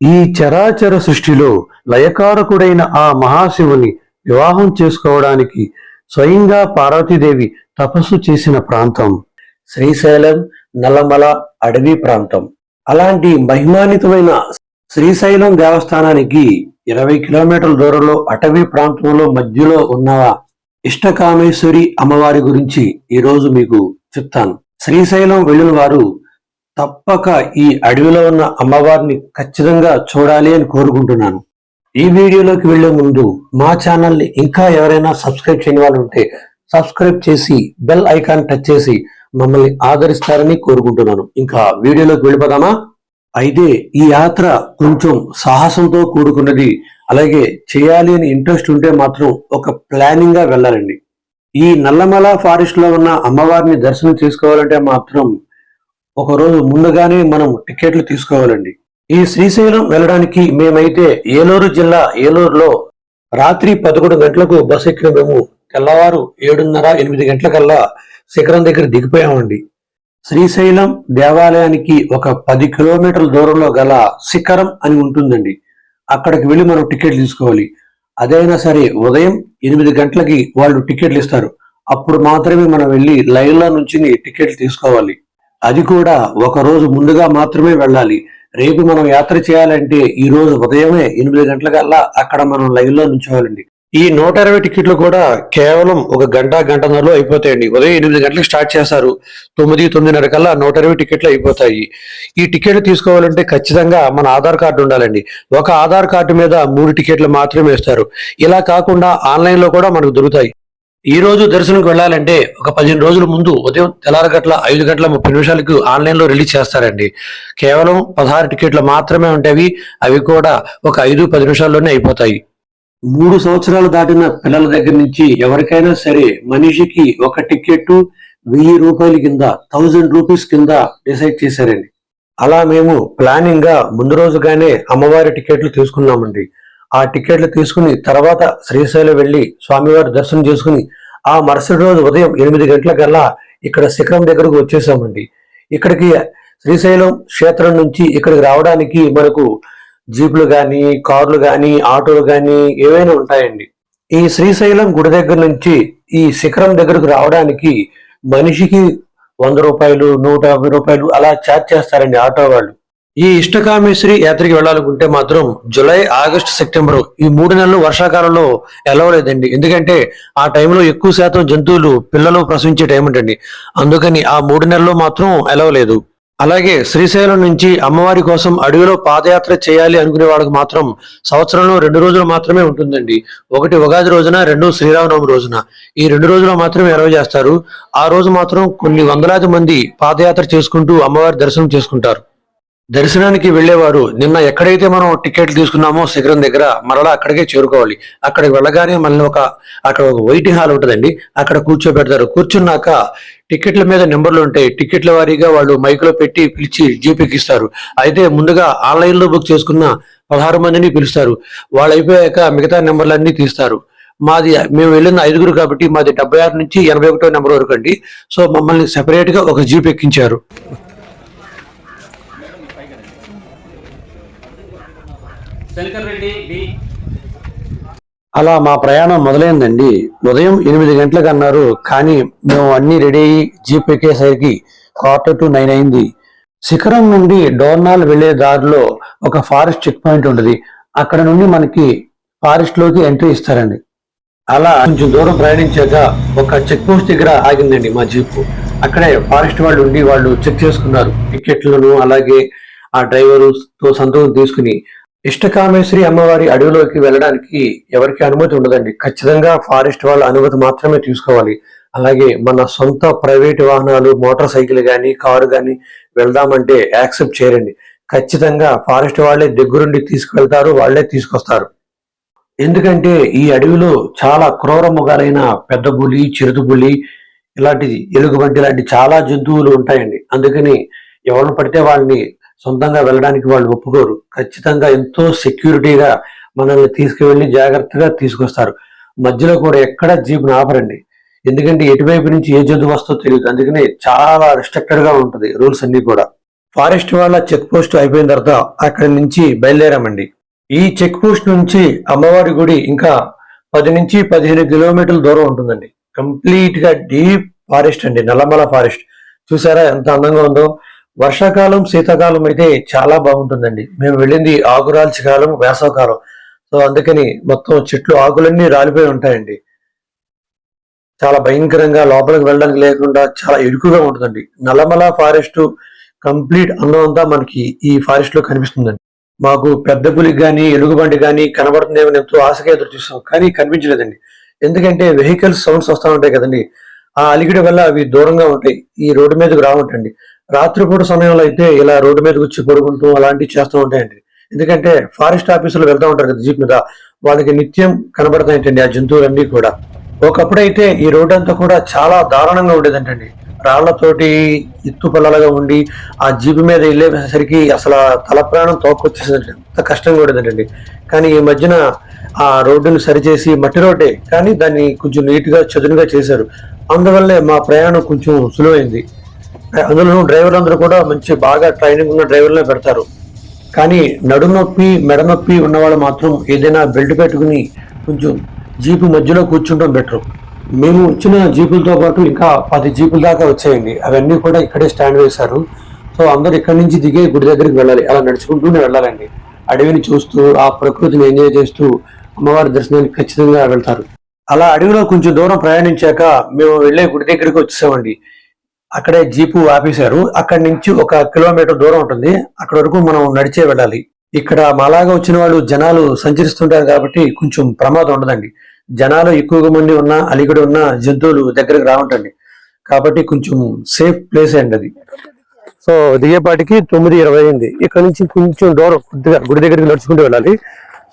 ఈ చరాచర సృష్టిలో లయకారకుడైన ఆ మహాశివుని వివాహం చేసుకోవడానికి స్వయంగా పార్వతీదేవి తపస్సు చేసిన ప్రాంతం. శ్రీశైలం నల్లమల అడవి ప్రాంతం. అలాంటి మహిమాన్వితమైన శ్రీశైలం దేవస్థానానికి ఇరవై కిలోమీటర్ల దూరంలో అటవీ ప్రాంతంలో మధ్యలో ఉన్న ఇష్టకామేశ్వరి అమ్మవారి గురించి ఈరోజు మీకు చెప్తాను. శ్రీశైలం వెళ్ళిన వారు తప్పక ఈ అడవిలో ఉన్న అమ్మవారిని ఖచ్చితంగా చూడాలి అని కోరుకుంటున్నాను. ఈ వీడియోలోకి వెళ్ళే ముందు మా ఛానల్ని ఇంకా ఎవరైనా సబ్స్క్రైబ్ చేయని వాళ్ళు ఉంటే సబ్స్క్రైబ్ చేసి బెల్ ఐకాన్ టచ్ చేసి మమ్మల్ని ఆదరిస్తారని కోరుకుంటున్నాను. ఇంకా వీడియోలోకి వెళ్ళిపోదామా? అయితే ఈ యాత్ర కొంచెం సాహసంతో కూడుకున్నది. అలాగే చేయాలి అని ఇంట్రెస్ట్ ఉంటే మాత్రం ఒక ప్లానింగ్గా వెళ్ళాలండి. ఈ నల్లమల ఫారెస్ట్లో ఉన్న అమ్మవారిని దర్శనం చేసుకోవాలంటే మాత్రం ఒక రోజు ముందుగానే మనం టికెట్లు తీసుకోవాలండి. ఈ శ్రీశైలం వెళ్ళడానికి మేమైతే ఏలూరు జిల్లా ఏలూరులో రాత్రి పదకొండు గంటలకు బస్ ఎక్కిన మేము తెల్లవారు ఏడున్నర ఎనిమిది గంటలకల్లా శిఖరం దగ్గర దిగిపోయామండి. శ్రీశైలం దేవాలయానికి ఒక పది కిలోమీటర్ల దూరంలో గల శిఖరం అని ఉంటుందండి. అక్కడికి వెళ్ళి మనం టికెట్లు తీసుకోవాలి. అదైనా సరే ఉదయం ఎనిమిది గంటలకి వాళ్ళు టికెట్లు ఇస్తారు. అప్పుడు మాత్రమే మనం వెళ్ళి లైన్లో నుంచి టికెట్లు తీసుకోవాలి. అది కూడా ఒక రోజు ముందుగా మాత్రమే వెళ్ళాలి. రేపు మనం యాత్ర చేయాలంటే ఈ రోజు ఉదయమే ఎనిమిది గంటలకల్లా అక్కడ మనం లైన్లో నుంచోవాలండి. ఈ నూట ఇరవై టికెట్లు కూడా కేవలం ఒక గంట గంటన్నరలో అయిపోతాయండి. ఉదయం ఎనిమిది గంటలకు స్టార్ట్ చేస్తారు. తొమ్మిది తొమ్మిదిన్నర కల్లా నూట ఇరవై టికెట్లు అయిపోతాయి. ఈ టికెట్లు తీసుకోవాలంటే ఖచ్చితంగా మన ఆధార్ కార్డు ఉండాలండి. ఒక ఆధార్ కార్డు మీద మూడు టికెట్లు మాత్రమే ఇస్తారు ఇలా కాకుండా ఆన్లైన్లో కూడా మనకు దొరుకుతాయి. ఈ రోజు దర్శనంకి వెళ్ళాలంటే ఒక పదిహేను రోజుల ముందు ఉదయం తెల్లారి ఐదు గంటల ముప్పై నిమిషాలకు ఆన్లైన్లో రిలీజ్ చేస్తారండి. కేవలం పదహారు టికెట్లు మాత్రమే ఉంటాయి అవి కూడా ఒక ఐదు పది నిమిషాల్లోనే అయిపోతాయి. మూడు సంవత్సరాలు దాటిన పిల్లల దగ్గర నుంచి ఎవరికైనా సరే మనిషికి ఒక టికెట్ వెయ్యి రూపాయల కింద థౌజండ్ రూపీస్ కింద డిసైడ్ చేశారండి. అలా మేము ప్లానింగ్గా ముందు రోజుగానే అమ్మవారి టికెట్లు తీసుకున్నామండి. ఆ టికెట్లు తీసుకుని తర్వాత శ్రీశైలం వెళ్ళి స్వామివారి దర్శనం చేసుకుని ఆ మరుసటి రోజు ఉదయం ఎనిమిది గంటలకల్లా ఇక్కడ శిఖరం దగ్గరకు వచ్చేసామండి. ఇక్కడికి శ్రీశైలం క్షేత్రం నుంచి ఇక్కడికి రావడానికి మనకు జీపులు కానీ కార్లు కానీ ఆటోలు కానీ ఏవైనా ఉంటాయండి. ఈ శ్రీశైలం గుడి దగ్గర నుంచి ఈ శిఖరం దగ్గరకు రావడానికి మనిషికి వంద రూపాయలు నూట యాభై రూపాయలు అలా ఛార్జ్ చేస్తారండి ఆటో వాళ్ళు. ఈ ఇష్టకామేశ్వరి యాత్రకి వెళ్ళాలనుకుంటే మాత్రం జూలై ఆగస్ట్ సెప్టెంబర్ ఈ మూడు నెలలు వర్షాకాలంలో ఎలవలేదండి. ఎందుకంటే ఆ టైంలో ఎక్కువ శాతం జంతువులు పిల్లలు ప్రసవించే టైం అంటండి అందుకని ఆ మూడు నెలల్లో మాత్రం ఎలవలేదు. అలాగే శ్రీశైలం నుంచి అమ్మవారి కోసం అడవిలో పాదయాత్ర చేయాలి అనుకునే వాళ్ళకి మాత్రం సంవత్సరంలో రెండు రోజులు మాత్రమే ఉంటుందండి. ఒకటి ఉగాది రోజున రెండు శ్రీరామనవమి రోజున. ఈ రెండు రోజులు మాత్రమే ఎలవ చేస్తారు. ఆ రోజు మాత్రం కొన్ని వందలాది మంది పాదయాత్ర చేసుకుంటూ అమ్మవారి దర్శనం చేసుకుంటారు. దర్శనానికి వెళ్ళేవారు. నిన్న ఎక్కడైతే మనం టికెట్లు తీసుకున్నామో శిఖరం దగ్గర మరలా అక్కడికే చేరుకోవాలి. అక్కడికి వెళ్ళగానే మళ్ళీ ఒక అక్కడ ఒక వెయిటింగ్ హాల్ ఉంటుందండి. అక్కడ కూర్చోబెడతారు. కూర్చున్నాక టికెట్ల మీద నెంబర్లు ఉంటాయి. టికెట్ల వారీగా వాళ్ళు మైక్లో పెట్టి పిలిచి జీప్ ఎక్కిస్తారు అయితే ముందుగా ఆన్లైన్లో బుక్ చేసుకున్న పదహారు మందిని పిలుస్తారు. వాళ్ళు అయిపోయాక మిగతా నెంబర్లన్నీ తీస్తారు. మాది మేము వెళ్ళిన ఐదుగురు కాబట్టి మాది డెబ్బై ఆరు నుంచి ఎనభై ఒకటో నెంబర్ వరకు అండి. సో మమ్మల్ని సెపరేట్గా ఒక జీప్ ఎక్కించారు. శంకర్ రెడ్డి బి అలా మా ప్రయాణం మొదలైందండి. ఉదయం ఎనిమిది గంటలకు అన్నారు కానీ మేము అన్ని రెడీ అయ్యి జీప్ ఎక్కేసరికి క్వార్టర్ టు నైన్ అయింది. శిఖరం నుండి డోర్నాల్ వెళ్ళే దారిలో ఒక ఫారెస్ట్ చెక్ పాయింట్ ఉంటుంది. అక్కడ నుండి మనకి ఫారెస్ట్లోకి ఎంట్రీ ఇస్తారండి. అలా కొంచెం దూరం ప్రయాణించాక ఒక చెక్ పోస్ట్ దగ్గర ఆగిందండి మా జీప్. అక్కడే ఫారెస్ట్ వాళ్ళు ఉండి వాళ్ళు చెక్ చేసుకున్నారు టికెట్లను అలాగే ఆ డ్రైవరు తో సంతకం తీసుకుని ఇష్టకామేశ్వరి అమ్మవారి అడవిలోకి వెళ్ళడానికి ఎవరికి అనుమతి ఉండదండి. ఖచ్చితంగా ఫారెస్ట్ వాళ్ళ అనుమతి మాత్రమే తీసుకోవాలి. అలాగే మన సొంత ప్రైవేట్ వాహనాలు మోటార్ సైకిల్ కానీ కారు కానీ వెళ్దామంటే యాక్సెప్ట్ చేయరండి. ఖచ్చితంగా ఫారెస్ట్ వాళ్ళే దగ్గరుండి తీసుకువెళ్తారు వాళ్ళే తీసుకొస్తారు. ఎందుకంటే ఈ అడవిలో చాలా క్రూర ముగాలైన పెద్ద పులి చిరుత పులి ఇలాంటి ఎలుగుబంటి ఇలాంటి చాలా జంతువులు ఉంటాయండి. అందుకని ఎవరిని పడితే వాళ్ళని సొంతంగా వెళ్ళడానికి వాళ్ళు ఒప్పుకోరు. ఖచ్చితంగా ఎంతో సెక్యూరిటీగా మనల్ని తీసుకువెళ్ళి జాగ్రత్తగా తీసుకొస్తారు. మధ్యలో కూడా ఎక్కడ జీప్ని ఆపరండి. ఎందుకంటే ఎటువైపు నుంచి ఏ జంతువు వస్తో తెలియదు అందుకని చాలా రిస్ట్రిక్టెడ్గా ఉంటుంది రూల్స్ అన్ని కూడా. ఫారెస్ట్ వాళ్ళ చెక్ పోస్ట్ అయిపోయిన తర్వాత అక్కడి నుంచి బయలుదేరామండి. ఈ చెక్ పోస్ట్ నుంచి అమ్మవారి గుడి ఇంకా పది నుంచి పదిహేను కిలోమీటర్ల దూరం ఉంటుందండి. కంప్లీట్గా డీప్ ఫారెస్ట్ అండి. నల్లమల ఫారెస్ట్. చూసారా ఎంత అందంగా ఉందో? వర్షాకాలం శీతాకాలం అయితే చాలా బాగుంటుందండి. మేము వెళ్ళింది ఆకురాల్చి కాలం వేసవకాలం సో అందుకని మొత్తం చెట్లు ఆకులన్నీ రాలిపోయి ఉంటాయండి. చాలా భయంకరంగా లోపలికి వెళ్ళడానికి లేకుండా చాలా ఇరుకుగా ఉంటుందండి. నల్లమల ఫారెస్ట్ కంప్లీట్ అందం అంతా మనకి ఈ ఫారెస్ట్లో కనిపిస్తుందండి. మాకు పెద్ద పులికి కానీ ఎలుగుబండి కానీ కనబడుతుందేమో ఎంతో ఆశగా ఎదురు చూస్తాం కానీ కనిపించలేదండి. ఎందుకంటే వెహికల్స్ సౌండ్స్ వస్తూ ఉంటాయి కదండి. ఆ అలిగిడి వల్ల అవి దూరంగా ఉంటాయి. ఈ రోడ్డు మీదకి రావుంటండి. రాత్రిపూట సమయంలో అయితే ఇలా రోడ్డు మీద వచ్చి పడుకుంటూ అలాంటివి చేస్తూ ఉంటాయండి. ఎందుకంటే ఫారెస్ట్ ఆఫీసులు వెళ్తూ ఉంటారు కదా జీప్ మీద వాళ్ళకి నిత్యం కనబడతాయంటండి ఆ జంతువులన్నీ కూడా. ఒకప్పుడైతే ఈ రోడ్డు అంతా కూడా చాలా దారుణంగా ఉండేదంటండి. రాళ్ళతోటి ఎత్తు పొలాలుగా ఉండి ఆ జీపు మీద వెళ్ళేసరికి అసలు తల ప్రాణం తోకొచ్చేసిందండి ఎంత కష్టంగా ఉండేదంటండి. కానీ ఈ మధ్యన ఆ రోడ్డును సరిచేసి మట్టి రోడ్డే కానీ దాన్ని కొంచెం నీట్గా చదునుగా చేశారు. అందువల్లే మా ప్రయాణం కొంచెం సులువైంది. అందులో డ్రైవర్లు అందరూ కూడా మంచి బాగా ట్రైనింగ్ ఉన్న డ్రైవర్లే పెడతారు. కానీ నడుము నొప్పి మెడ నొప్పి ఉన్నవాళ్ళు మాత్రం ఏదైనా బెల్ట్ పెట్టుకుని కొంచెం జీపు మధ్యలో కూర్చుంటాం బెటర్ మేము వచ్చిన జీపులతో పాటు ఇంకా పది జీపుల దాకా వచ్చాయండి. అవన్నీ కూడా ఇక్కడే స్టాండ్ వేశారు. సో అందరు ఇక్కడి నుంచి దిగే గుడి దగ్గరికి వెళ్ళాలి. అలా నడుచుకుంటూనే వెళ్ళాలండి. అడవిని చూస్తూ ఆ ప్రకృతిని ఎంజాయ్ చేస్తూ అమ్మవారి దర్శనానికి ఖచ్చితంగా వెళ్తారు. అలా అడవిలో కొంచెం దూరం ప్రయాణించాక మేము వెళ్ళే గుడి దగ్గరికి వచ్చేసామండి. అక్కడే జీపు ఆపేశారు. అక్కడి నుంచి ఒక కిలోమీటర్ దూరం ఉంటుంది. అక్కడ వరకు మనం నడిచే వెళ్ళాలి. ఇక్కడ మాలాగా వచ్చిన వాళ్ళు జనాలు సంచరిస్తుంటారు కాబట్టి కొంచెం ప్రమాదం ఉండదండి. జనాలు ఎక్కువగా మంది ఉన్న అలిగడి ఉన్న జంతువులు దగ్గరకు రావుంటండి. కాబట్టి కొంచెం సేఫ్ ప్లేస్ అండి అది. సో దిగేపాటికి తొమ్మిది ఇరవై అయింది. ఇక్కడ నుంచి కొంచెం దూరం కొద్దిగా గుడి దగ్గరికి నడుచుకుంటూ వెళ్ళాలి.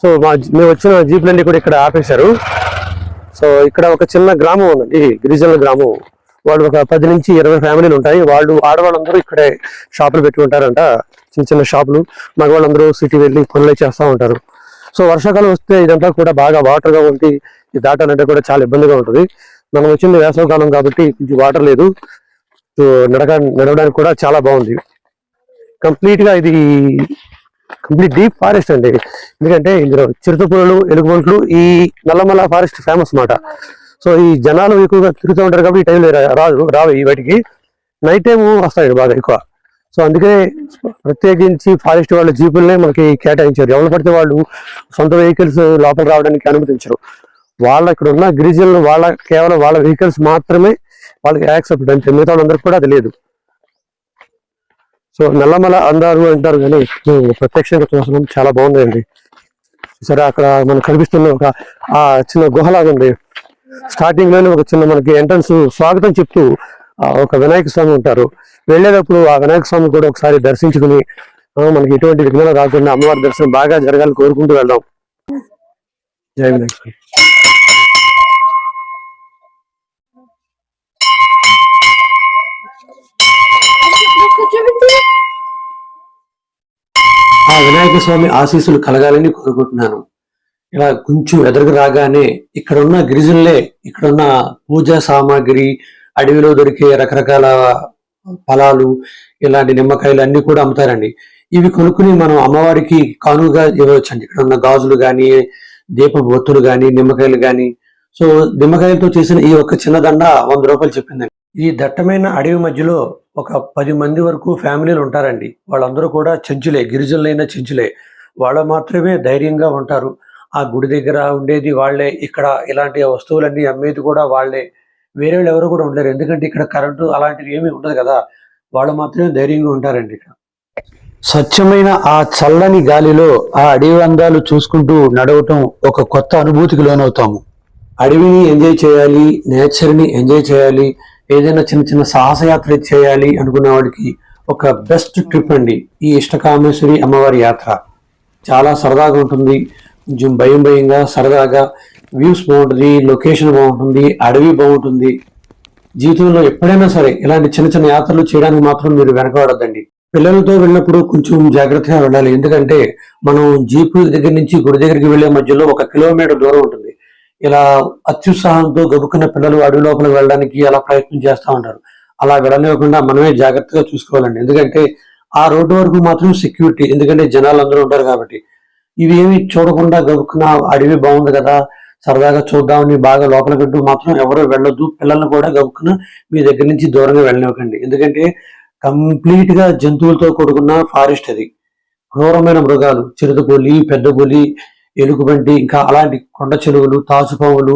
సో మా మేము వచ్చిన జీపులన్నీ కూడా ఇక్కడ ఆపేశారు. సో ఇక్కడ ఒక చిన్న గ్రామం ఉందండి గిరిజనుల గ్రామం. వాళ్ళు ఒక పది నుంచి ఇరవై ఫ్యామిలీలు ఉంటాయి. వాళ్ళు ఆడవాళ్ళందరూ ఇక్కడే షాపులు పెట్టుకుంటారంట చిన్న చిన్న షాపులు. మగవాళ్ళందరూ సిటీ వెళ్ళి పనులు చేస్తూ ఉంటారు. సో వర్షాకాలం వస్తే ఇదంతా కూడా బాగా వాటర్గా ఉండి ఇది దాటాలంటే కూడా చాలా ఇబ్బందిగా ఉంటుంది. మనం వచ్చింది వేసవకాలం కాబట్టి ఇది వాటర్ లేదు. సో నడక నడవడానికి కూడా చాలా బాగుంది. కంప్లీట్గా ఇది కంప్లీట్ డీప్ ఫారెస్ట్ అండి. ఎందుకంటే ఇందులో చిరుతపులులు ఎలుగుబంట్లు ఈ నల్లమల్ల ఫారెస్ట్ ఫేమస్ అన్నమాట. సో ఈ జనాలు ఎక్కువగా తిరుగుతూ ఉంటారు కాబట్టి ఈ టైంలో రాదు రావు ఈ వాటికి నైట్ టైం వస్తాయి బాగా ఎక్కువ. సో అందుకే ప్రత్యేకించి ఫారెస్ట్ వాళ్ళ జీపులనే మనకి కేటాయించారు. ఎవరు పడితే వాళ్ళు సొంత వెహికల్స్ లోపల రావడానికి అనుమతించరు. వాళ్ళ ఇక్కడ ఉన్న గిరిజనులు వాళ్ళ కేవలం వాళ్ళ వెహికల్స్ మాత్రమే వాళ్ళకి యాక్సెప్ట్ అంతే మిగతా వాళ్ళందరికీ కూడా అది లేదు. సో నల్లమల అందారు అంటారు కానీ ప్రత్యక్షంగా చూసడం చాలా బాగుందండి. సరే అక్కడ మనకు కనిపిస్తున్న ఒక ఆ చిన్న గుహలాగా ఉంది స్టార్టింగ్లోనే ఒక చిన్న మనకి ఎంట్రన్స్ స్వాగతం చెప్తూ ఒక వినాయక స్వామి ఉంటారు. వెళ్ళేటప్పుడు ఆ వినాయక స్వామి కూడా ఒకసారి దర్శించుకుని మనకి ఎటువంటి విఘ్నాలు రాకుండా అమ్మవారి దర్శనం బాగా జరగాలని కోరుకుంటూ వెళ్దాం. జై వినాయక స్వామి. ఆ వినాయక స్వామి ఆశీస్సులు కలగాలని కోరుకుంటున్నాను. ఇలా కొంచెం ఎదురుకు రాగానే ఇక్కడ ఉన్న గిరిజనులే ఇక్కడున్న పూజా సామాగ్రి అడవిలో దొరికే రకరకాల ఫలాలు ఇలాంటి నిమ్మకాయలు అన్ని కూడా అమ్ముతారండి. ఇవి కొనుక్కుని మనం అమ్మవారికి కానుగా ఇవ్వవచ్చండి. ఇక్కడ ఉన్న గాజులు కానీ దీప బొత్తులు కానీ నిమ్మకాయలు కానీ సో నిమ్మకాయలతో చేసిన ఈ ఒక్క చిన్న దండ వంద రూపాయలు చెప్పిందండి. ఈ దట్టమైన అడవి మధ్యలో ఒక పది మంది వరకు ఫ్యామిలీలు ఉంటారండి. వాళ్ళందరూ కూడా చెంచులే గిరిజనులైన చెంచులే. వాళ్ళు మాత్రమే ధైర్యంగా ఉంటారు. ఆ గుడి దగ్గర ఉండేది వాళ్ళే. ఇక్కడ ఇలాంటి వస్తువులన్నీ అమ్మేది కూడా వాళ్ళే. వేరే వాళ్ళు ఎవరు కూడా ఉండలేరు. ఎందుకంటే ఇక్కడ కరెంటు అలాంటివి ఏమీ ఉండదు కదా. వాళ్ళు మాత్రమే ధైర్యంగా ఉంటారండి ఇక్కడ. స్వచ్ఛమైన ఆ చల్లని గాలిలో ఆ అడవి అందాలు చూసుకుంటూ నడవటం ఒక కొత్త అనుభూతికి లోనవుతాము. అడవిని ఎంజాయ్ చేయాలి నేచర్ని ఎంజాయ్ చేయాలి ఏదైనా చిన్న చిన్న సాహసయాత్ర చేయాలి అనుకున్న వాడికి ఒక బెస్ట్ ట్రిప్ అండి ఈ ఇష్టకామేశ్వరి అమ్మవారి యాత్ర. చాలా సరదాగా ఉంటుంది. కొంచెం భయం భయంగా సరదాగా వ్యూస్ బాగుంటుంది లొకేషన్ బాగుంటుంది అడవి బాగుంటుంది. జీవితంలో ఎప్పుడైనా సరే ఇలాంటి చిన్న చిన్న యాత్రలు చేయడానికి మాత్రం మీరు వెనకబడద్దండి. పిల్లలతో వెళ్ళినప్పుడు కొంచెం జాగ్రత్తగా వెళ్ళాలి. ఎందుకంటే మనం జీపు దగ్గర నుంచి గుడి దగ్గరికి వెళ్ళే మధ్యలో ఒక కిలోమీటర్ దూరం ఉంటుంది. ఇలా అత్యుత్సాహంతో గబుకున్న పిల్లలు అడవి లోపలికి వెళ్ళడానికి అలా ప్రయత్నం చేస్తూ ఉంటారు. అలా వెళ్ళనివ్వకుండా మనమే జాగ్రత్తగా చూసుకోవాలండి. ఎందుకంటే ఆ రోడ్డు వరకు మాత్రం సెక్యూరిటీ ఎందుకంటే జనాలు అందరూ ఉంటారు కాబట్టి. ఇవి ఏమి చూడకుండా గబుక్కున అడవి బాగుంది కదా సరదాగా చూద్దామని బాగా లోపల పెట్టు మాత్రం ఎవరు వెళ్ళొద్దు. పిల్లల్ని కూడా గబుక్కున మీ దగ్గర నుంచి దూరంగా వెళ్ళనివ్వకండి. ఎందుకంటే కంప్లీట్గా జంతువులతో కూడుకున్న ఫారెస్ట్ అది. క్రూరమైన మృగాలు చిరుతపులి పెద్ద పులి ఎలుగుబంటి ఇంకా అలాంటి కొండ చెరువులు తాసుపాములు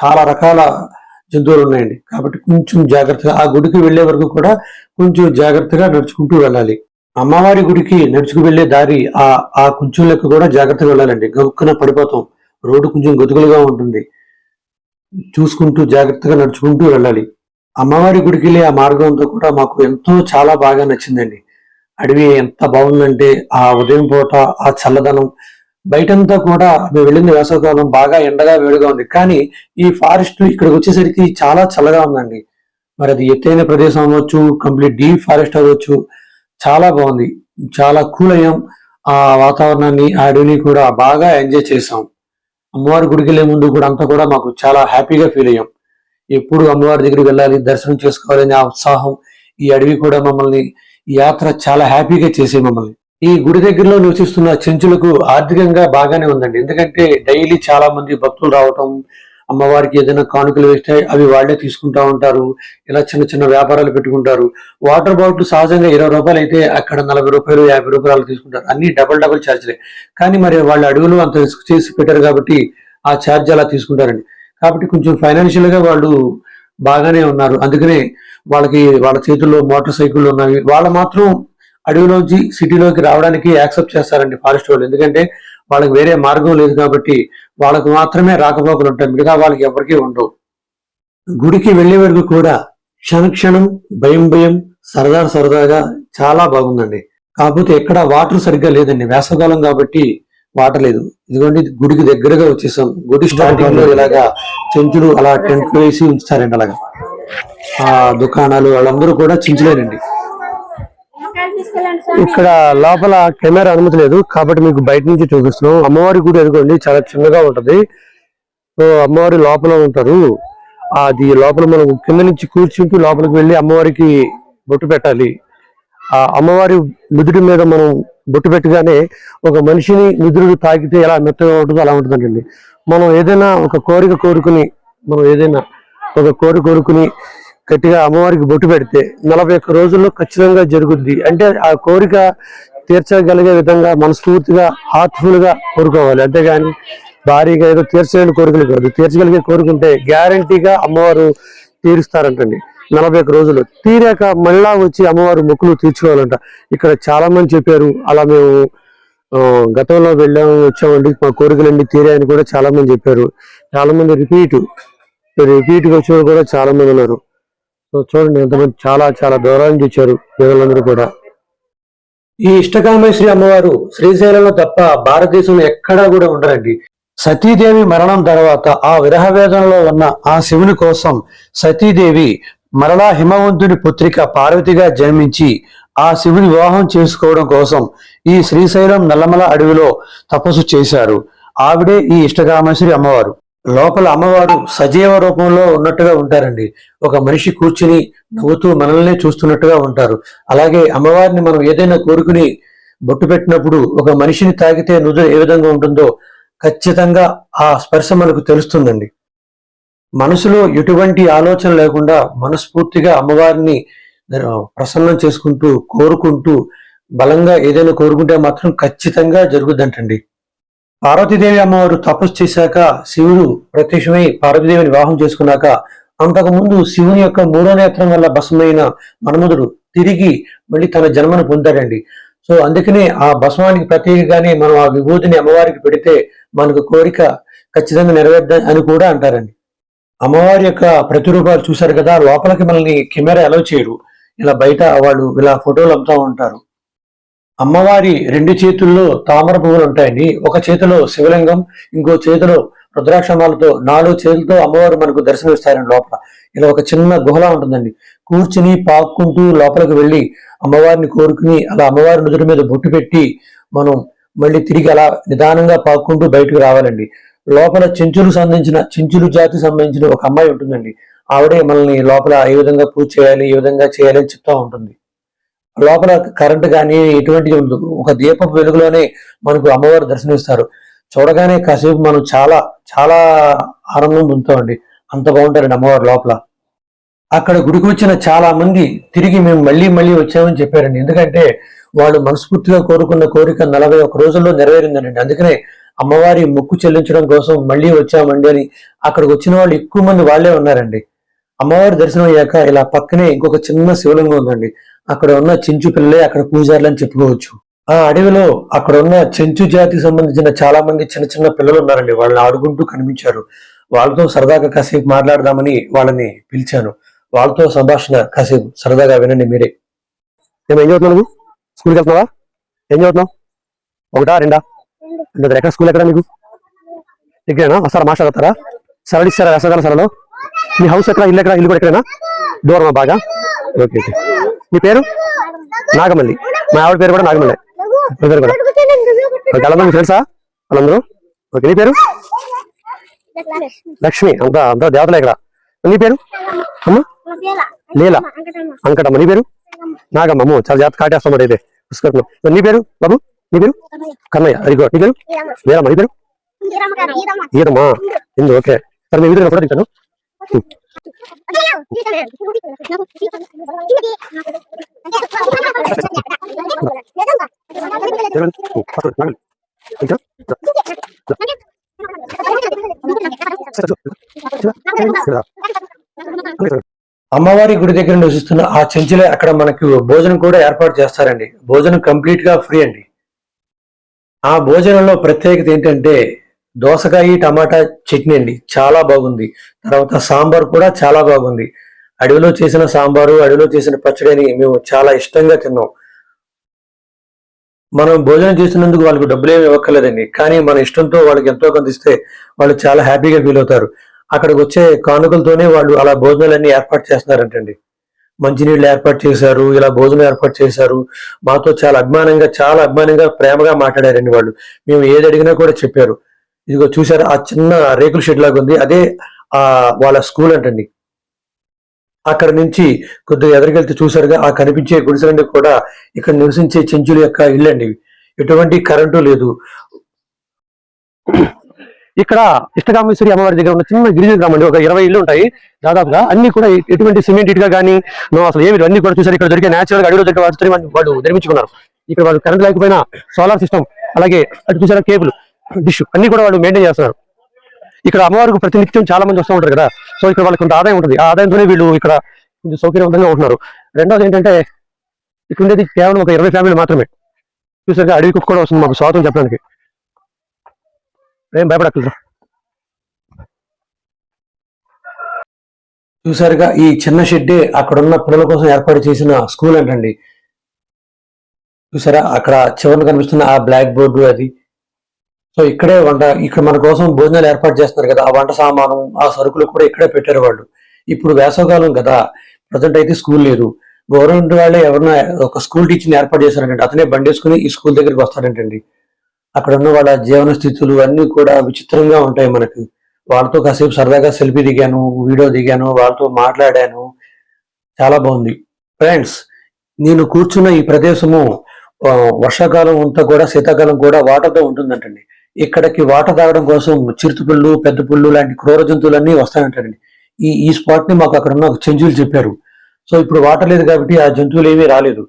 చాలా రకాల జంతువులు ఉన్నాయండి. కాబట్టి కొంచెం జాగ్రత్తగా ఆ గుడికి వెళ్ళే వరకు కూడా కొంచెం జాగ్రత్తగా నడుచుకుంటూ వెళ్ళాలి. అమ్మవారి గుడికి నడుచుకు వెళ్ళే దారి ఆ ఆ కొంచెం లెక్క కూడా జాగ్రత్తగా వెళ్ళాలండి. గబుక్కున పడిపోతాం. రోడ్డు కొంచెం గతుకులుగా ఉంటుంది. చూసుకుంటూ జాగ్రత్తగా నడుచుకుంటూ వెళ్ళాలి. అమ్మవారి గుడికి వెళ్ళే ఆ మార్గంతో కూడా మాకు ఎంతో చాలా బాగా నచ్చిందండి. అడవి ఎంత బాగుందంటే ఆ ఉదయం పూట ఆ చల్లదనం. బయటంతా కూడా మేము వెళ్ళిన వేసవకాలం బాగా ఎండగా వేడిగా ఉంది. కానీ ఈ ఫారెస్ట్ ఇక్కడికి వచ్చేసరికి చాలా చల్లగా ఉందండి. మరి అది ఎత్తైన ప్రదేశం అవ్వచ్చు కంప్లీట్ డీప్ ఫారెస్ట్ అవ్వచ్చు చాలా బాగుంది. చాలా కూల్ అయ్యాం. ఆ వాతావరణాన్ని ఆ అడవిని కూడా బాగా ఎంజాయ్ చేసాం అమ్మవారి గుడికి వెళ్ళే ముందు కూడా అంతా కూడా మాకు చాలా హ్యాపీగా ఫీల్ అయ్యాం. ఎప్పుడు అమ్మవారి దగ్గరికి వెళ్ళాలి దర్శనం చేసుకోవాలనే ఆ ఉత్సాహం ఈ అడవి కూడా మమ్మల్ని ఈ యాత్ర చాలా హ్యాపీగా చేసే మమ్మల్ని. ఈ గుడి దగ్గరలో నివసిస్తున్న చెంచులకు ఆర్థికంగా బాగానే ఉందండి. ఎందుకంటే డైలీ చాలా మంది భక్తులు రావటం అమ్మవారికి ఏదైనా కానుకలు వేస్తే అవి వాళ్ళే తీసుకుంటా ఉంటారు. ఇలా చిన్న చిన్న వ్యాపారాలు పెట్టుకుంటారు. వాటర్ బాటిల్ సహజంగా ఇరవై రూపాయలు అయితే అక్కడ నలభై రూపాయలు యాభై రూపాయలు తీసుకుంటారు. అన్ని డబల్ డబల్ ఛార్జ్లే. కానీ మరి వాళ్ళ అడుగులు అంత రిస్క్ చేసి పెట్టారు కాబట్టి ఆ ఛార్జ్ అలా తీసుకుంటారండి. కాబట్టి కొంచెం ఫైనాన్షియల్గా వాళ్ళు బాగానే ఉన్నారు. అందుకనే వాళ్ళకి వాళ్ళ చేతుల్లో మోటార్ సైకిళ్ళు ఉన్నవి వాళ్ళు మాత్రం అడవిలోంచి సిటీలోకి రావడానికి యాక్సెప్ట్ చేస్తారండి ఫారెస్ట్ వాళ్ళు. ఎందుకంటే వాళ్ళకి వేరే మార్గం లేదు కాబట్టి వాళ్ళకు మాత్రమే రాకపోకలు ఉంటాయి మిగతా వాళ్ళకి ఎవరికీ ఉండవు. గుడికి వెళ్ళే వరకు కూడా క్షణక్షణం భయం భయం సరదా సరదాగా చాలా బాగుందండి. కాకపోతే ఎక్కడ వాటర్ సరిగ్గా లేదండి. వేసవకాలం కాబట్టి వాటర్ లేదు. ఇదిగోండి గుడికి దగ్గరగా వచ్చేసాం. గుడి స్టార్టింగ్లో ఇలాగా చెంచులు అలా టెంట్ వేసి ఉంచుతారండి అలాగా. ఆ దుకాణాలు వాళ్ళందరూ కూడా చించలేరండి ఇక్కడ లోపల కెమెరా అనుమతి లేదు కాబట్టి మీకు బయట నుంచి చూపిస్తున్నాం. అమ్మవారి గుడి ఎదుగుండి చాలా చిన్నగా ఉంటది. సో అమ్మవారి లోపల ఉంటారు. అది లోపల మనం కింద నుంచి కూర్చుంటూ లోపలికి వెళ్ళి అమ్మవారికి బొట్టు పెట్టాలి. ఆ అమ్మవారి నుదుటి మీద మనం బొట్టు పెట్టగానే ఒక మనిషిని నుదురు తాకితే ఎలా మెత్తగా ఉంటుందో అలా ఉంటుందండి మనం ఏదైనా ఒక కోరిక కోరుకుని మనం ఏదైనా ఒక కోరిక కోరుకుని గట్టిగా అమ్మవారికి బొట్టు పెడితే నలభై ఒక్క రోజుల్లో ఖచ్చితంగా జరుగుద్ది. అంటే ఆ కోరిక తీర్చగలిగే విధంగా మనస్ఫూర్తిగా హార్ట్ఫుల్గా కోరుకోవాలి. అంతేగాని భారీగా ఏదో తీర్చలేని కోరికలు కాదు. తీర్చగలిగే కోరుకుంటే గ్యారంటీగా అమ్మవారు తీరుస్తారంటండి. నలభై ఒక్క రోజులు తీరాక మళ్ళా వచ్చి అమ్మవారు మొక్కులు తీర్చుకోవాలంట. ఇక్కడ చాలా మంది చెప్పారు అలా మేము గతంలో వెళ్ళాము వచ్చామండి మా కోరికలన్నీ తీరాయని కూడా చాలా మంది చెప్పారు. చాలా మంది రిపీట్ రిపీట్ వచ్చిన వాళ్ళు కూడా చాలా మంది ఉన్నారు. సో చూడండి ఎంతమంది చాలా చాలా దూరం నుంచి వచ్చారు కూడా. ఈ ఇష్టకామేశ్వరి అమ్మవారు శ్రీశైలంలో తప్ప భారతదేశంలో ఎక్కడా కూడా ఉండరండి. సతీదేవి మరణం తర్వాత ఆ విరహ వేదనలో ఉన్న ఆ శివుని కోసం సతీదేవి మరలా హిమవంతుని పుత్రిక పార్వతిగా జన్మించి ఆ శివుని వివాహం చేసుకోవడం కోసం ఈ శ్రీశైలం నల్లమల అడవిలో తపస్సు చేశారు. ఆవిడే ఈ ఇష్టకామేశ్వరి అమ్మవారు. లోపల అమ్మవారు సజీవ రూపంలో ఉన్నట్టుగా ఉంటారండి. ఒక మనిషి కూర్చుని నవ్వుతూ మనల్ని చూస్తున్నట్టుగా ఉంటారు. అలాగే అమ్మవారిని మనం ఏదైనా కోరుకుని బొట్టు పెట్టినప్పుడు ఒక మనిషిని తాకితే నుదురు ఏ విధంగా ఉంటుందో ఖచ్చితంగా ఆ స్పర్శ మనకు తెలుస్తుందండి. మనసులో ఎటువంటి ఆలోచన లేకుండా మనస్ఫూర్తిగా అమ్మవారిని ప్రసన్నం చేసుకుంటూ కోరుకుంటూ బలంగా ఏదైనా కోరుకుంటే మాత్రం ఖచ్చితంగా జరుగుద్దంటండి. పార్వతీదేవి అమ్మవారు తపస్సు చేశాక శివుడు ప్రత్యక్షమై పార్వతీదేవిని వివాహం చేసుకున్నాక అంతకుముందు శివుని యొక్క మూడో నేత్రం వల్ల భస్మైన మన్మధుడు తిరిగి మళ్ళీ తన జన్మను పొందాడండి. సో అందుకనే ఆ భస్మానికి ప్రత్యేకగానే మనం ఆ విభూతిని అమ్మవారికి పెడితే మనకు కోరిక ఖచ్చితంగా నెరవేర్ద అని కూడా అంటారండి. అమ్మవారి యొక్క ప్రతిరూపాలు చూశారు కదా లోపలికి మనల్ని కెమెరా అలౌ చేయరు. ఇలా బయట వాళ్ళు ఇలా ఫోటోలు అమ్ముతా ఉంటారు. అమ్మవారి రెండు చేతుల్లో తామర పువ్వులు ఉంటాయండి ఒక చేతిలో శివలింగం ఇంకో చేతిలో రుద్రాక్షమాలతో నాలుగు చేతులతో అమ్మవారు మనకు దర్శనమిస్తారని లోపల. ఇలా ఒక చిన్న గుహలా ఉంటుందండి. కూర్చుని పాక్కుంటూ లోపలికి వెళ్ళి అమ్మవారిని కోరుకుని అలా అమ్మవారి నుదుటి మీద బొట్టు పెట్టి మనం మళ్ళీ తిరిగి అలా నిదానంగా పాక్కుంటూ బయటకు రావాలండి. లోపల చెంచులు సంబంధించిన చెంచులు జాతికి సంబంధించిన ఒక అమ్మాయి ఉంటుందండి. ఆవిడే మనల్ని లోపల ఏ విధంగా పూజ చేయాలి ఏ విధంగా చేయాలి అని చెప్తా ఉంటుంది. లోపల కరెంట్ కానీ ఎటువంటి ఉండదు. ఒక దీపపు వెలుగులోనే మనకు అమ్మవారు దర్శనమిస్తారు. చూడగానే కాసేపు మనం చాలా చాలా ఆనందం పొందుతామండి. అంత బాగుంటారండి అమ్మవారు లోపల. అక్కడ గుడికి వచ్చిన చాలా మంది తిరిగి మేము మళ్ళీ మళ్ళీ వచ్చామని చెప్పారండి. ఎందుకంటే వాళ్ళు మనస్ఫూర్తిగా కోరుకున్న కోరిక నలభై ఒక్క రోజుల్లో నెరవేరిందండి అందుకనే అమ్మవారి మొక్కు చెల్లించడం కోసం మళ్ళీ వచ్చామండి అని అక్కడికి వచ్చిన వాళ్ళు ఎక్కువ మంది వాళ్ళే ఉన్నారండి. అమ్మవారి దర్శనం అయ్యాక ఇలా పక్కనే ఇంకొక చిన్న శివలింగం ఉందండి. అక్కడ ఉన్న చెంచు పిల్లలే అక్కడ పూజారులు అని చెప్పుకోవచ్చు. ఆ అడవిలో అక్కడ ఉన్న చెంచు జాతికి సంబంధించిన చాలా మంది చిన్న చిన్న పిల్లలు ఉన్నారండి. వాళ్ళని ఆడుకుంటూ కనిపించారు. వాళ్ళతో సరదాగా కాసేపు మాట్లాడదామని వాళ్ళని పిలిచాను. వాళ్ళతో సంభాషణ కాసేపు సరదాగా వినండి మీరే. మేము ఏం చదువుతున్నావు నువ్వు? స్కూల్కి వెళ్తున్నావా? ఏం చదువుతున్నావు? ఒకటా రెండా? రెండు. ఎక్కడ స్కూల్ ఎక్కడ నీకు? ఇక్కడేనా? వస్తారా మాస్టర్ అవుతారా సరళ ఇస్తారా? వేసవకాల సరళలో మీ హౌస్ ఎక్కడ? ఇల్లు ఎక్కడ? ఇల్లు కూడా ఎక్కడైనా దూరమా బాగా? Okay okay. మీ పేరు? నాగమల్లి. మా ఆవిడ పేరు కూడా నాగమల్లి. మీ పేరు కూడా. ఓకే ఫ్రెండ్సా వాళ్ళందరూ ఓకే నీ పేరు? లక్ష్మి. అంతా అంతా దేవతలే ఇక్కడ. నీ పేరు? అమ్మ? లీల. అంకటమ్మ. నీ పేరు? నాగమ్మ. అమ్మో చాలా జాగ్రత్త కాటేస్తాం అయితే. పుష్కరం నీ పేరు బాబు? నీ పేరు? కన్నయ్య. అది నీ పేరు? వీరమ్మ. నీ పేరు? ఈరమ్మా. ఇందు ఓకే. సరే మీ వీడియో దిగుతాను ఇంకా అమ్మవారి గుడి దగ్గర నివసిస్తున్న ఆ చెంచులే అక్కడ మనకు భోజనం కూడా ఏర్పాటు చేస్తారండి. భోజనం కంప్లీట్గా ఫ్రీ అండి. ఆ భోజనంలో ప్రత్యేకత ఏంటంటే దోసకాయ టమాటా చట్నీ అండి. చాలా బాగుంది. తర్వాత సాంబార్ కూడా చాలా బాగుంది. అడవిలో చేసిన సాంబారు అడవిలో చేసిన పచ్చడిని మేము చాలా ఇష్టంగా తిన్నాం. మనం భోజనం చేసినందుకు వాళ్ళకి డబ్బులు ఏమి ఇవ్వక్కర్లేదండి. కానీ మన ఇష్టంతో వాళ్ళకి ఎంతో కొంత ఇస్తే వాళ్ళు చాలా హ్యాపీగా ఫీల్ అవుతారు. అక్కడికి వచ్చే కానుకలతోనే వాళ్ళు అలా భోజనాలన్నీ ఏర్పాటు చేస్తున్నారంటండి. మంచినీళ్ళు ఏర్పాటు చేశారు. ఇలా భోజనం ఏర్పాటు చేశారు. మాతో చాలా అభిమానంగా చాలా అభిమానంగా ప్రేమగా మాట్లాడారండి వాళ్ళు. మేము ఏది అడిగినా కూడా చెప్పారు. ఇదిగో చూసారా ఆ చిన్న రేకుల షెడ్ లాగా ఉంది. అదే ఆ వాళ్ళ స్కూల్ అంటండి. అక్కడ నుంచి కొద్దిగా ఎదురుకెళ్తే చూసారుగా ఆ కనిపించే గుడిసెలన్నీ కూడా ఇక్కడ నివసించే చెంచుల యొక్క ఇల్లు అండి ఎటువంటి కరెంటు లేదు. ఇక్కడ ఇష్టకామేశ్వరి అమ్మవారి దగ్గర ఉన్న చిన్న గిరిజన గ్రామం అండి. ఒక ఇరవై ఇల్లు ఉంటాయి. దాదాపుగా అన్ని కూడా ఎటువంటి సిమెంట్ ఇటుగా కానీ అసలు ఏమి అన్ని కూడా చూసారు ఇక్కడ దొరికే న్యాచురల్గా అడవిలో దొరికే వాళ్ళు నిర్మించుకున్నారు. ఇక్కడ వాళ్ళు కరెంట్ లేకపోయినా సోలార్ సిస్టమ్ అలాగే అటు చూసారా కేబుల్ డిష్ అన్ని కూడా వాళ్ళు మెయింటైన్ చేస్తున్నారు. ఇక్కడ అమ్మవారికి ప్రతినిత్యం చాలా మంది వస్తూ ఉంటారు కదా. సో ఇక్కడ వాళ్ళకి కొంత ఆదాయం ఉంటుంది. ఆ ఆదాయంతోనే వీళ్ళు ఇక్కడ కొంచెం సౌకర్యవంతంగా ఉంటున్నారు. రెండోది ఏంటంటే ఇక్కడ ఉండేది కేవలం ఒక ఇరవై ఫ్యామిలీ మాత్రమే. చూసారుగా అడవి కుక్క కూడా వస్తుంది మాకు స్వాతం చెప్పడానికి. ఏం భయపడక్కర్లేదు. చూసారుగా ఈ చిన్న షెడ్డే అక్కడ ఉన్న పిల్లల కోసం ఏర్పాటు చేసిన స్కూల్ అంటండి. చూసారా అక్కడ చివరిన కనిపిస్తున్న ఆ బ్లాక్ బోర్డు అది. సో ఇక్కడే వంట ఇక్కడ మన కోసం భోజనాలు ఏర్పాటు చేస్తున్నారు కదా ఆ వంట సామాను ఆ సరుకులు కూడా ఇక్కడే పెట్టారు వాళ్ళు. ఇప్పుడు వేసవకాలం కదా ప్రజెంట్ అయితే స్కూల్ లేదు. గవర్నమెంట్ వాళ్ళే ఎవరన్నా ఒక స్కూల్ టీచర్ని ఏర్పాటు చేశారంటే అతనే బండి వేసుకుని ఈ స్కూల్ దగ్గరికి వస్తాడంటండి. అక్కడ ఉన్న వాళ్ళ జీవన స్థితులు అన్నీ కూడా విచిత్రంగా ఉంటాయి మనకు. వాళ్ళతో కాసేపు సరదాగా సెల్ఫీ దిగాను వీడియో దిగాను వాళ్ళతో మాట్లాడాను. చాలా బాగుంది. ఫ్రెండ్స్ నేను కూర్చున్న ఈ ప్రదేశము వర్షాకాలం అంతా కూడా శీతాకాలం కూడా వాటర్తో ఉంటుందంటండి. ఇక్కడికి వాటర్ తాగడం కోసం చిరుతపుళ్ళు పెద్ద పుళ్ళు లాంటి క్రూర జంతువులన్నీ వస్తాయంటాడండి ఈ ఈ స్పాట్ని మాకు అక్కడ ఉన్న చెంచులు చెప్పారు. సో ఇప్పుడు వాటర్ లేదు కాబట్టి ఆ జంతువులు ఏమీ రాలేదు.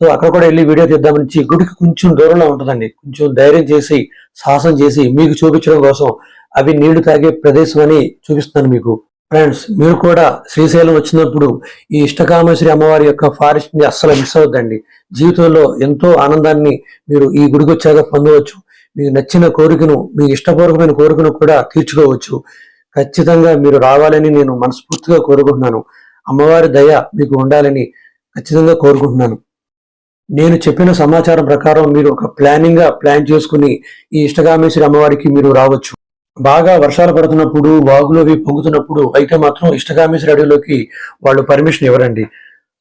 సో అక్కడ కూడా వెళ్ళి వీడియో తీద్దామని గుడికి కొంచెం దూరంలో ఉంటుందండి. కొంచెం ధైర్యం చేసి సాహసం చేసి మీకు చూపించడం కోసం అవి నీళ్ళు తాగే ప్రదేశం అని చూపిస్తున్నాను మీకు. ఫ్రెండ్స్ మీరు కూడా శ్రీశైలం వచ్చినప్పుడు ఈ ఇష్టకామేశ్వరి అమ్మవారి యొక్క ఫారెస్ట్ని అస్సలు మిస్ అవద్దండి జీవితంలో ఎంతో ఆనందాన్ని మీరు ఈ గుడికి వచ్చాక పొందవచ్చు. మీకు నచ్చిన కోరికను మీ ఇష్టపూర్వకమైన కోరికను కూడా తీర్చుకోవచ్చు. ఖచ్చితంగా మీరు రావాలని నేను మనస్ఫూర్తిగా కోరుకుంటున్నాను. అమ్మవారి దయ మీకు ఉండాలని ఖచ్చితంగా కోరుకుంటున్నాను. నేను చెప్పిన సమాచారం ప్రకారం మీరు ఒక ప్లానింగ్గా ప్లాన్ చేసుకుని ఈ ఇష్టకామేశ్వరి అమ్మవారికి మీరు రావచ్చు. బాగా వర్షాలు పడుతున్నప్పుడు వాగులు అవి పొంగుతున్నప్పుడు అయితే మాత్రం ఇష్టకామేశ్వరి అడవిలోకి వాళ్ళు పర్మిషన్ ఇవ్వరండి.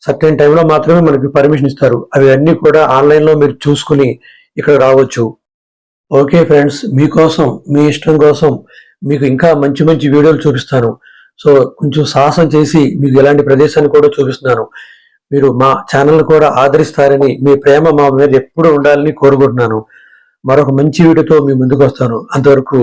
సర్టెన్ టైంలో మాత్రమే మనకి పర్మిషన్ ఇస్తారు. అవి అన్నీ కూడా ఆన్లైన్లో మీరు చూసుకుని ఇక్కడ రావచ్చు. ఓకే ఫ్రెండ్స్ మీకోసం మీ ఇష్టం కోసం మీకు ఇంకా మంచి మంచి వీడియోలు చూపిస్తాను. సో కొంచెం సాహసం చేసి మీకు ఇలాంటి ప్రదేశాన్ని కూడా చూపిస్తున్నాను. మీరు మా ఛానల్ కూడా ఆదరిస్తారని మీ ప్రేమ మా మీద ఎప్పుడూ ఉండాలని కోరుకుంటున్నాను. మరొక మంచి వీడియోతో మీ ముందుకు వస్తాను. అంతవరకు